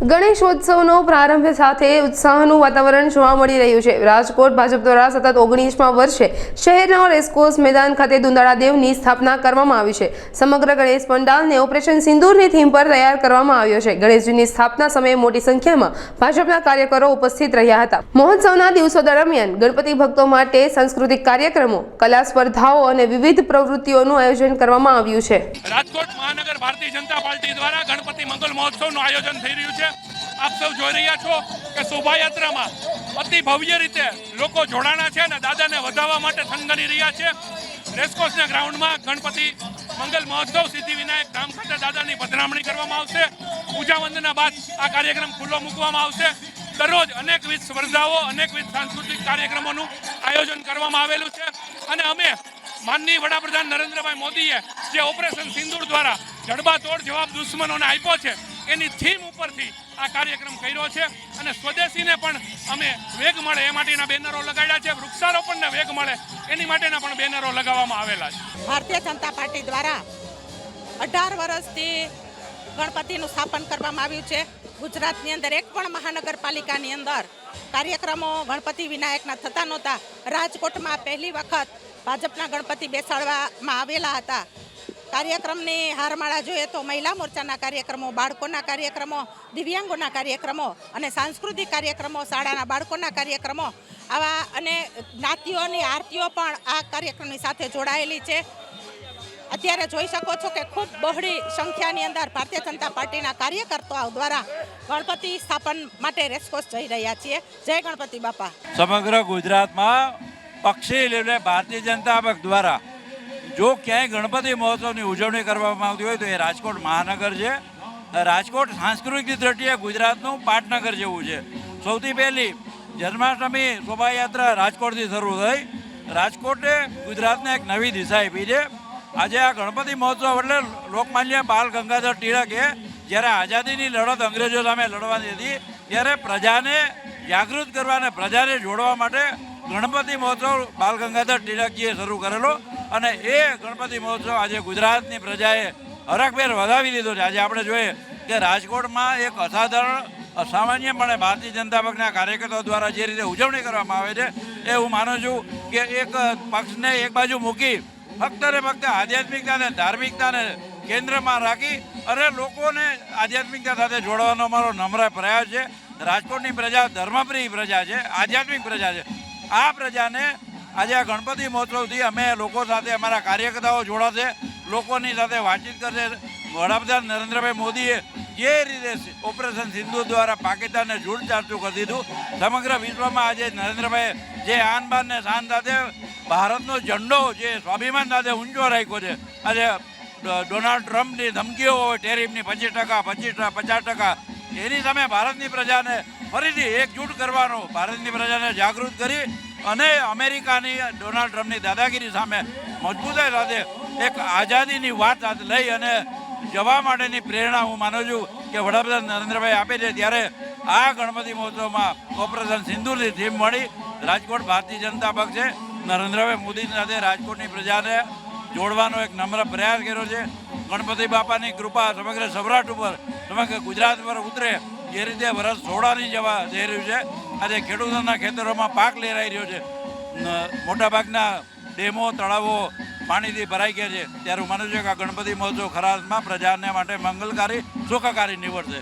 ગણેશોત્સવનો પ્રારંભ સાથે ઉત્સાહનું વાતાવરણ જોવા મળી રહ્યું છે. રાજકોટ ભાજપ દ્વારા સતત ઓગણીસમાં વર્ષે શહેરના રેસકોર્સ મેદાન ખાતે દેવની સ્થાપના કરવામાં આવી છે. સમગ્ર ગણેશ પંડાલને ઓપરેશન સિંદૂરની થીમ પર તૈયાર કરવામાં આવ્યો છે. ગણેશજીની સ્થાપના સમયે મોટી સંખ્યામાં ભાજપના કાર્યકરો ઉપસ્થિત રહ્યા હતા. મહોત્સવના દિવસો દરમિયાન ગણપતિ ભક્તો માટે સાંસ્કૃતિક કાર્યક્રમો, કલા સ્પર્ધાઓ અને વિવિધ પ્રવૃત્તિઓનું આયોજન કરવામાં આવ્યું છે. રાજકોટ મહાનગર ભારતીય જનતા પાર્ટી દ્વારા ગણપતિ મંગલ મહોત્સવનું આયોજન થઈ રહ્યું છે. આપ સૌ જોઈ રહ્યા છો કે શોભાયાત્રામાં અતિ ભવ્ય રીતે લોકો જોડાણા છે અને દાદાને વધાવવા માટે થનગની રહ્યા છે. રેસકોર્સના ગ્રાઉન્ડમાં ગણપતિ મંગલ મહોત્સવ, સિદ્ધિ વિનાયક ધામ ખાતે દાદાની પધરામણી કરવામાં આવશે. પૂજા વંદના બાદ આ કાર્યક્રમ ખુલ્લો મૂકવામાં આવશે. દરરોજ અનેકવિધ સ્પર્ધાઓ, અનેકવિધ સાંસ્કૃતિક કાર્યક્રમોનું આયોજન કરવામાં આવેલું છે. અને અમે માનનીય વડાપ્રધાન નરેન્દ્રભાઈ મોદીએ જે ઓપરેશન સિંદૂર દ્વારા જડબાતોડ જવાબ દુશ્મનોને આપ્યો છે, એની થીમ ઉપરથી આ કાર્યક્રમ કર્યો છે અને સ્વદેશીને પણ અમે વેગ મળે એ માટેના બેનરો લગાડ્યા છે. વૃક્ષારોપણને વેગ મળે એની માટેના પણ બેનરો લગાવવામાં આવેલા છે. ભારતીય જનતા પાર્ટી દ્વારા અઢાર વર્ષથી ગણપતિનું સ્થાપન કરવામાં આવ્યું છે. ગુજરાતની અંદર એક પણ મહાનગરપાલિકાની અંદર કાર્યક્રમો ગણપતિ વિનાયકના થતા નહોતા. રાજકોટમાં પહેલી વખત ભાજપના ગણપતિ બેસાડવામાં આવેલા હતા. કાર્યક્રમની હારમાળા જોઈએ તો મહિલા મોરચાના કાર્યક્રમો, બાળકોના કાર્યક્રમો, દિવ્યાંગોના કાર્યક્રમો અને સાંસ્કૃતિક કાર્યક્રમો, શાળાના બાળકોના કાર્યક્રમો. આવા અને જ્ઞાતિઓની આરતીઓ પણ આ કાર્યક્રમની સાથે જોડાયેલી છે. અત્યારે જોઈ શકો છો કે ખૂબ બહોળી સંખ્યાની અંદર ભારતીય જનતા પાર્ટીના કાર્યકર્તાઓ દ્વારા ગણપતિ સ્થાપન માટે રેસકોર્સ જઈ રહ્યા છીએ. જય ગણપતિ બાપા. સમગ્ર ગુજરાતમાં પક્ષી લેવલે ભારતીય જનતા દ્વારા જો ક્યાંય ગણપતિ મહોત્સવની ઉજવણી કરવામાં આવતી હોય તો એ રાજકોટ મહાનગર છે. રાજકોટ સાંસ્કૃતિક દ્રષ્ટિએ ગુજરાતનું પાટનગર જેવું છે. સૌથી પહેલી જન્માષ્ટમી શોભાયાત્રા રાજકોટથી શરૂ થઈ. રાજકોટે ગુજરાતને એક નવી દિશા આપી છે. આજે આ ગણપતિ મહોત્સવ એટલે લોકમાન્ય બાલ ગંગાધર ટિળકે જ્યારે આઝાદીની લડત અંગ્રેજો સામે લડવાની હતી, ત્યારે પ્રજાને જાગૃત કરવા અને પ્રજાને જોડવા માટે ગણપતિ મહોત્સવ બાલ ગંગાધર ટિળકજીએ શરૂ કરેલો. અને એ ગણપતિ મહોત્સવ આજે ગુજરાતની પ્રજાએ હરખભેર વધાવી દીધો છે. આજે આપણે જોઈએ કે રાજકોટમાં એક અસાધારણ, અસામાન્યપણે ભારતીય જનતા પક્ષના કાર્યકર્તાઓ દ્વારા જે રીતે ઉજવણી કરવામાં આવે છે, એ હું માનું છું કે એક પક્ષને એક બાજુ મૂકી ફક્ત ને ફક્ત આધ્યાત્મિકતાને ધાર્મિકતાને કેન્દ્રમાં રાખી અને લોકોને આધ્યાત્મિકતા સાથે જોડવાનો અમારો નમ્ર પ્રયાસ છે. રાજકોટની પ્રજા ધર્મપ્રિય પ્રજા છે, આધ્યાત્મિક પ્રજા છે. આ પ્રજાને આજે આ ગણપતિ મહોત્સવથી અમે લોકો સાથે અમારા કાર્યકર્તાઓ જોડાશે, લોકોની સાથે વાતચીત કરશે. વડાપ્રધાન નરેન્દ્રભાઈ મોદીએ જે રીતે ઓપરેશન સિંધુ દ્વારા પાકિસ્તાનને જૂઠ ચાર્ચું કરી દીધું, સમગ્ર વિશ્વમાં આજે નરેન્દ્રભાઈ જે આન બાન ને શાન સાથે ભારતનો ઝંડો જે સ્વાભિમાન સાથે ઊંચો રાખ્યો છે, આજે ડોનાલ્ડ ટ્રમ્પની ધમકીઓ હોય, ટેરિફની પચીસ ટકા પચીસ ટકા, પચાસ ટકા, એની સામે ભારતની પ્રજાને ફરીથી એકજૂટ કરવાનો ભારતની પ્રજાને જાગૃત કરી અને અમેરિકાની ડોનાલ્ડ ટ્રમ્પની દાદાગીરી સામે મજબૂતાઈ સાથે એક આઝાદીની વાત સાથે લઈ અને જવા માટેની પ્રેરણા હું માનું છું કે વડાપ્રધાન નરેન્દ્રભાઈ આપે છે. ત્યારે આ ગણપતિ મહોત્સવમાં ઓપરેશન સિંધુની થીમ મળી. રાજકોટ ભારતીય જનતા પક્ષે નરેન્દ્રભાઈ મોદીની સાથે રાજકોટની પ્રજાને જોડવાનો એક નમ્ર પ્રયાસ કર્યો છે. ગણપતિ બાપાની કૃપા સમગ્ર સૌરાષ્ટ્ર ઉપર, સમગ્ર ગુજરાત પર ઉતરે. જે રીતે વરસ સોળાની જવા જઈ રહ્યું છે. આજે ખેડૂતોના ખેતરોમાં પાક લહેરાઈ રહ્યો છે. મોટાભાગના ડેમો, તળાવો પાણીથી ભરાઈ ગયા છે. ત્યારે માનું છું કે આ ગણપતિ મહોત્સવ ખરાશમાં પ્રજાને માટે મંગલકારી, સુખકારી નીવડશે.